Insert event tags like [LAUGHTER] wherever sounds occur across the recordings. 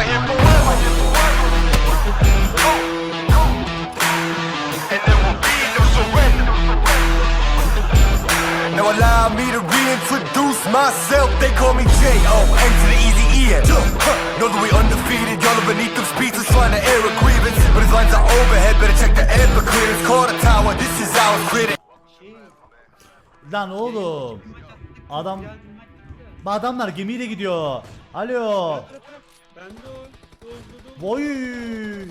here forever. And there will be no surrender. Now allow me to reintroduce myself. They call me J.O.N. to the easy E-N. Know that we undefeated. Y'all are beneath them speeches trying to air a grievance. But his lines are overhead. Better check the air for clearance. Call the tower. This is our critic. Lan oğlum. Adam adamlar gemiyle gidiyor. Alo. Boy. You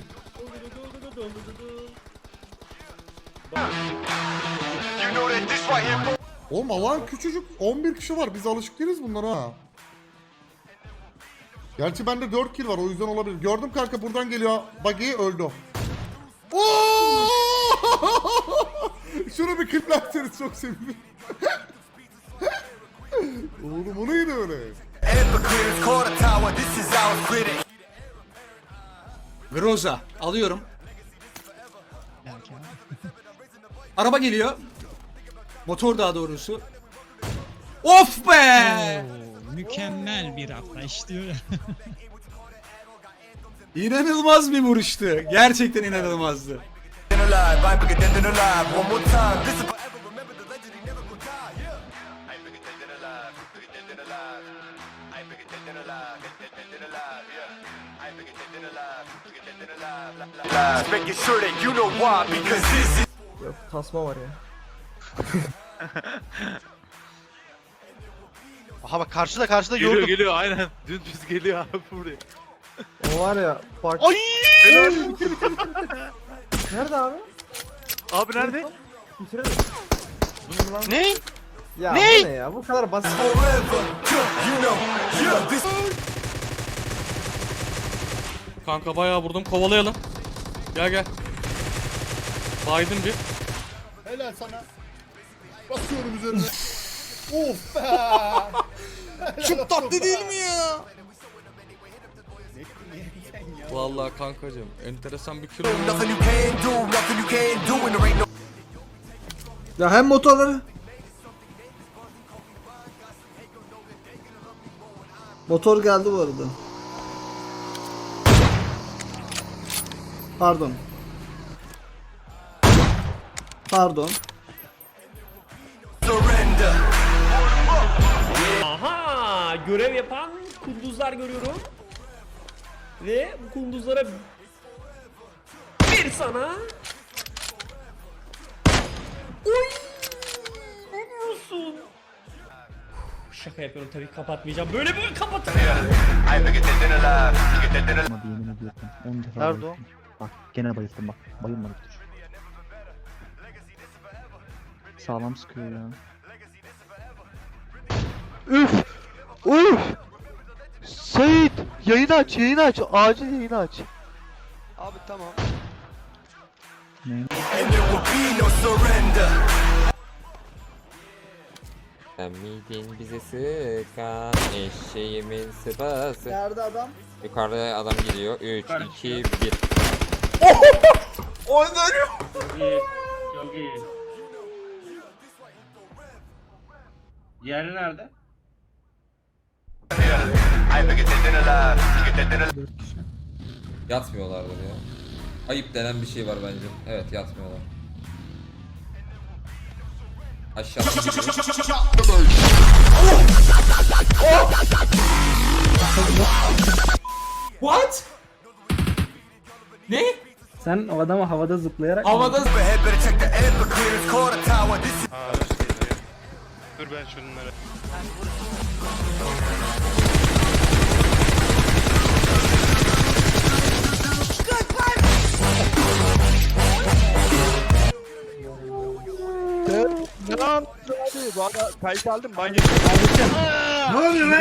know that this right here for Oğlum alan küçücük 11 kişi var biz alışık değiliz bunlara ha. Gerçi bende 4 kill var o yüzden olabilir. Gördüm kanka buradan geliyor. Buggy öldü. o. Oo! [LAUGHS] Şunu bir kliplerseniz çok sevinirim. [LAUGHS] Oğlum o neydi öyle? Groza alıyorum. Araba geliyor. Motor daha doğrusu. Of be! Mükemmel bir atlayış diyor. [LAUGHS] İnanılmaz bir vuruştu. Gerçekten inanılmazdı. Yok tasma var ya. [LAUGHS] Aha bak karşıda karşıda Geliyor yordum. geliyor aynen. Dümdüz geliyor abi buraya. O var ya fark. Ay! Nerede abi? Abi nerede? Bitirelim. Ne? Ya Ne? bu ne ya? Bu kadar basit. Forever, you know, yeah, this Kanka bayağı vurdum. Kovalayalım. Gel gel. Biden bir. Helal sana. Basıyorum üzerine. [LAUGHS] of be. Çok tatlı değil mi ya? [LAUGHS] Vallahi kankacım enteresan bir kilo. Ya hem motorları. Motor geldi bu arada. Pardon. Pardon. Aha! Görev yapan kunduzlar görüyorum. Ve bu kunduzlara bir sana. Oy! Ne diyorsun? Şaka yapıyorum tabii kapatmayacağım. Böyle böyle kapatırım. I ain't bigger dead than alive, bigger dead than alive. yemin ediyorum. 10 defa Nerede o? Bak gene bayıldım bak. Bayılmadık dur. Sağlam sıkıyor ya. Üf! Üf! Sait! Yayın aç, yayın aç. Acil yayın aç. Abi tamam. Sen miydin bize sıkan eşeğimin sıpası Nerede adam? Yukarıda adam geliyor 3, 2, 1 [LAUGHS] Çok iyi. Diğeri nerede? I ain't bigger dead than alive, bigger dead than alive. Yatmıyorlardır ya Ayıp denen bir şey var bence Evet yatmıyorlar Aşağı What? Ne? Sen o adamı havada zıplayarak Havada tower. This is. Dur ben şunları. Ne lan? Abi arada kayıt aldım ben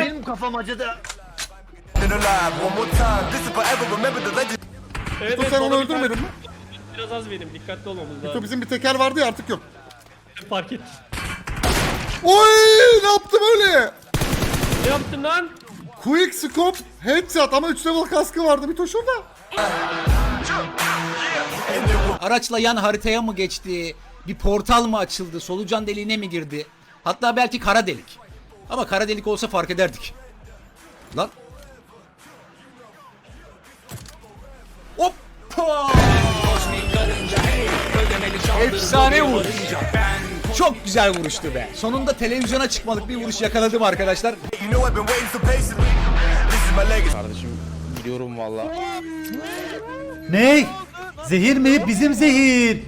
Benim kafam acıdı. Evet, Dur sen onu bana bir tane- öldürmedin mi? [LAUGHS] Biraz az benim. Dikkatli olmamız Dur lazım. bizim bir teker vardı ya artık yok. [LAUGHS] Fark et. Oy ne yaptım öyle? Ne yaptın lan? Quick scope headshot ama 3 level kaskı vardı bir toşunda. araçla yan haritaya mı geçti? Bir portal mı açıldı? Solucan deliğine mi girdi? Hatta belki kara delik. Ama kara delik olsa fark ederdik. Lan Efsane vuruş. Çok güzel vuruştu be. Sonunda televizyona çıkmalık bir vuruş yakaladım arkadaşlar. You know I've been waiting so patiently. This is my legacy. Kardeşim gidiyorum valla. Ne? Zehir mi? Bizim zehir.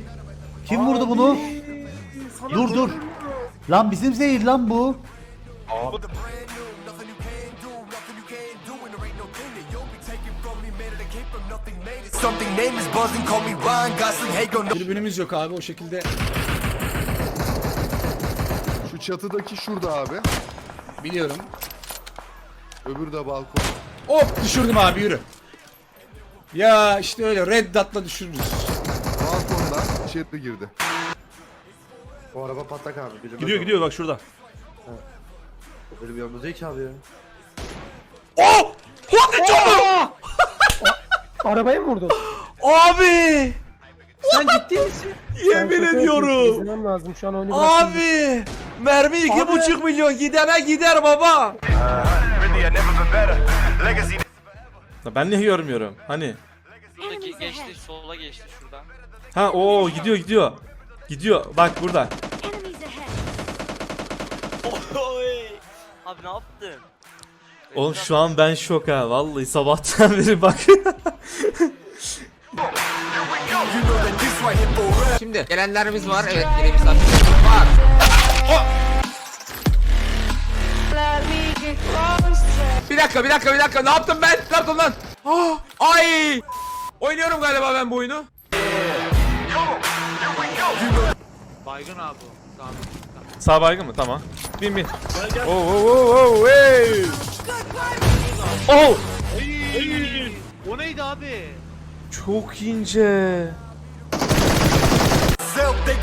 Kim vurdu bunu? Dur dur. Lan bizim zehir lan bu. Something name is buzzing, call me Ryan Gosling. Hey, go no. Tribünümüz yok abi o şekilde. Şu çatıdaki şurada abi. Biliyorum. Öbürü de balkon. Hop düşürdüm abi yürü. Ya işte öyle red dot'la düşürürüz. Balkonda içeri girdi. Bu araba patlak abi. Bizim Gidiyor gidiyor bak şurada. Benim yanımızda hiç abi ya. Arabaya mı vurdun? Abi! Sen ciddi misin? Yemin ediyorum. İzlemem lazım şu an oyunu Abi! Mermi iki buçuk milyon gidene gider baba. Really, I never been better. Legacy. Ben niye görmüyorum? Hani? Şuradaki geçti, sola geçti şuradan. Ha o gidiyor gidiyor. Gidiyor bak burada. Abi ne yaptın? Oğlum şu an ben şok ha vallahi sabahtan [LAUGHS] beri bak. Şimdi gelenlerimiz var. Evet yine misafirlerimiz var. Bir dakika bir dakika bir dakika ne yaptım ben? Ne yaptım lan? Ah, ay! Oynuyorum galiba ben bu oyunu. Baygın abi. Tamam. Sağ baygın mı? Tamam. Bin bin. Oh oh oh oh hey! Oh! O neydi abi? Çok ince. Self, they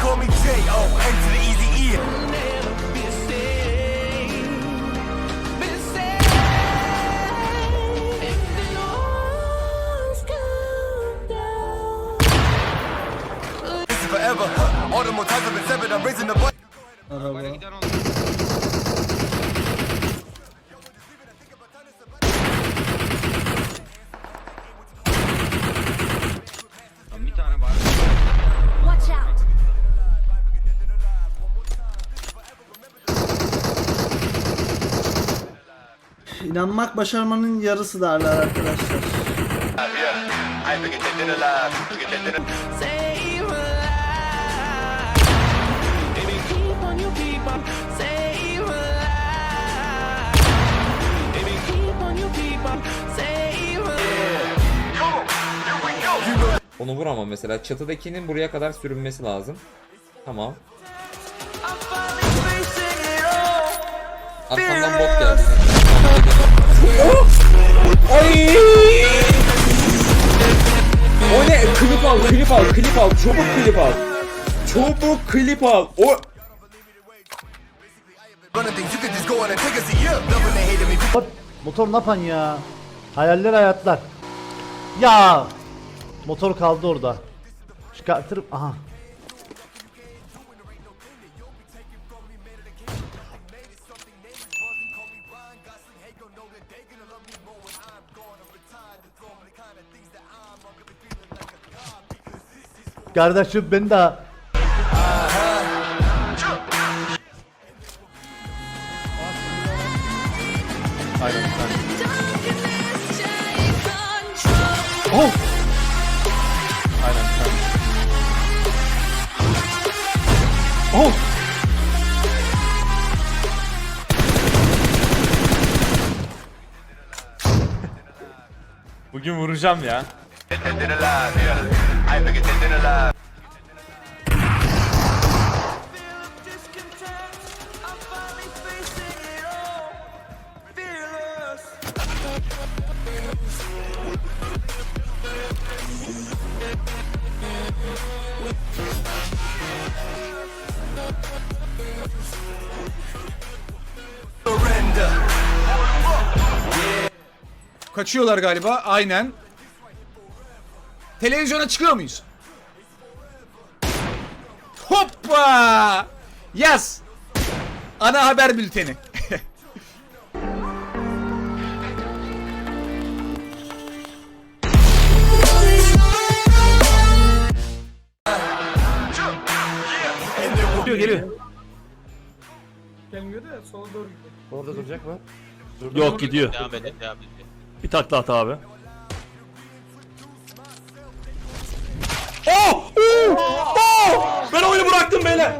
İnanmak başarmanın yarısı derler arkadaşlar. Onu vuramam mesela. Çatıdakinin buraya kadar sürünmesi lazım. Tamam. Arkamdan bot geldi. Ay! O ne? Klip al, klip al, klip al. Çabuk klip al. Çabuk klip al. O. Hop, motor ne yapan ya? Hayaller hayatlar. Ya! Motor kaldı orada. Çıkartırıp aha. Kardeşim ben de Aynen sen. Oh! Aynen. Oh! Bugün vuracağım ya. Kaçıyorlar galiba aynen. Televizyona çıkıyor muyuz? Hoppa! Yaz. Ana haber bülteni. geliyor geliyor. Gelmiyor da sola doğru gidiyor. Orada duracak mı? Yok gidiyor. Devam edin devam edin. Bir takla at abi. Oh! Oh! Oh! Ben oyunu bıraktım beyler.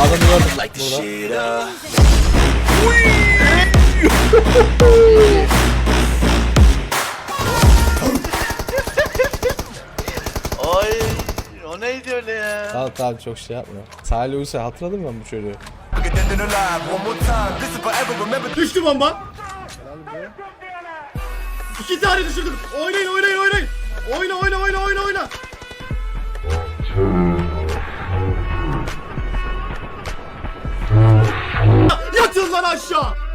Adamı gördüm Like the shit up. Ay o neydi öyle ya? Tamam tamam çok şey yapma. Salih Uysal hatırladın mı ben bu çocuğu? Bigger than alive. One more time. This is forever. Remember Düştü bomba. İki tane düşürdüm. Oynayın oynayın oynayın. Oyna oyna oyna oyna oyna. Yatın lan aşağı.